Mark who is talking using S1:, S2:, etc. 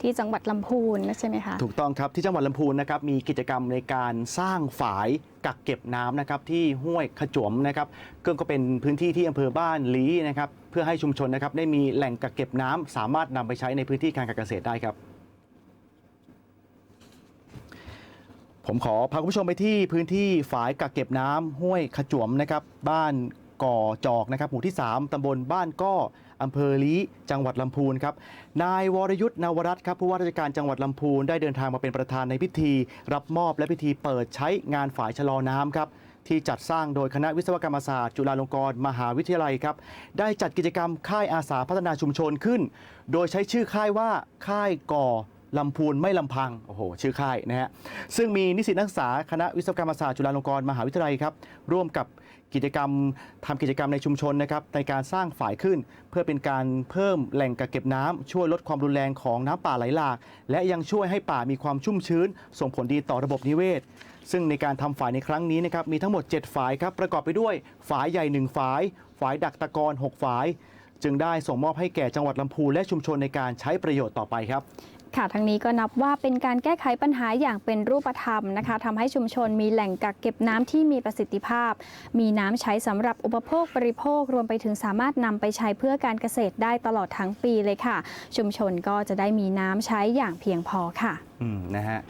S1: ที่จังหวัดลำพูนใช่ไหมคะ
S2: ถูกต้องครับที่จังหวัดลำพูนนะครับมีกิจกรรมในการสร้างฝายกักเก็บน้ำนะครับที่ห้วยขจวมนะครับก็ก็เป็นพื้นที่ที่อำเภอบ้านลีนะครับเพื่อให้ชุมชนนะครับได้มีแหล่งกักเก็บน้ำสามารถนำไปใช้ในพื้นที่การเกษตรได้ครับผมขอพาคุณผู้ชมไปที่พื้นที่ฝายกักเก็บน้ำห้วยขจวมนะครับ บ้าน ก่อจอกนะครับหมู่ที่ 3ตำบลบ้านก้ออำเภอลีจังหวัดลำพูนครับนายวรยุทธ์นวรัตน์ครับผู้ว่าราชการจังหวัดลำพูนได้เดินทางมาเป็นประธานในพิธี รับมอบและพิธีเปิดใช้งานฝายชะลอน้ำครับที่จัดสร้างโดยคณะวิศวกรรมศาสตร์ จุฬาลงกรณ์มหาวิทยาลัยครับ ได้จัดกิจกรรมค่ายอาสาพัฒนาชุมชนขึ้น โดยใช้ชื่อค่ายว่าค่ายก่อ ลำพูนไม่ลำพัง โอ้โห ชื่อค่ายนะฮะ ซึ่งมีนิสิตนักศึกษาคณะวิศวกรรมศาสตร์จุฬาลงกรณ์มหาวิทยาลัยครับ ร่วมกับกิจกรรมทำกิจกรรมในชุมชนนะครับในการสร้างฝ่ายขึ้น เพื่อเป็นการเพิ่มแหล่งกักเก็บน้ำช่วยลดความรุนแรงของน้ำป่าไหลหลาก และยังช่วยให้ป่ามีความชุ่มชื้น ส่งผลดีต่อระบบนิเวศ ซึ่งในการทำฝ่ายในครั้งนี้นะครับมีทั้งหมด 7ฝ่ายครับประกอบไปด้วยฝายใหญ่ 1ฝ่ายฝ่ายดักตะกอน6ฝ่าย จึงได้ส่งมอบให้แก่จังหวัดลำพูนและชุมชนในการใช้ประโยชน์ต่อไปครับ
S1: ค่ะทั้งนี้ก็นับว่าเป็นการแก้ไขปัญหาอย่างเป็นรูปธรรมนะคะทำให้ชุมชนมีแหล่งกักเก็บน้ำที่มีประสิทธิภาพ มีน้ำใช้สำหรับอุปโภคบริโภค รวมไปถึงสามารถนำไปใช้เพื่อการเกษตรได้ตลอดทั้งปีเลยค่ะ ชุมชนก็จะได้มีน้ำใช้อย่างเพียงพอค่ะ
S2: อืมนะฮะ